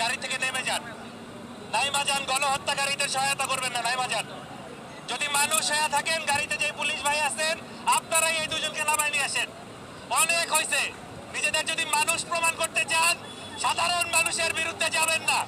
গাড়ি থেকে নেমে যান। নাইমা যান গণহত্যাকারীদের সহায়তা করবেন না নাইমা যান যদি মানুষ হয়ে থাকেন, গাড়িতে যে পুলিশ ভাই আছেন, আপনারাই এই দুজনকে নামায় নিয়ে আসেন। অনেক হয়েছে নিজেদের যদি মানুষ প্রমাণ করতে চান সাধারণ মানুষের বিরুদ্ধে যাবেন না।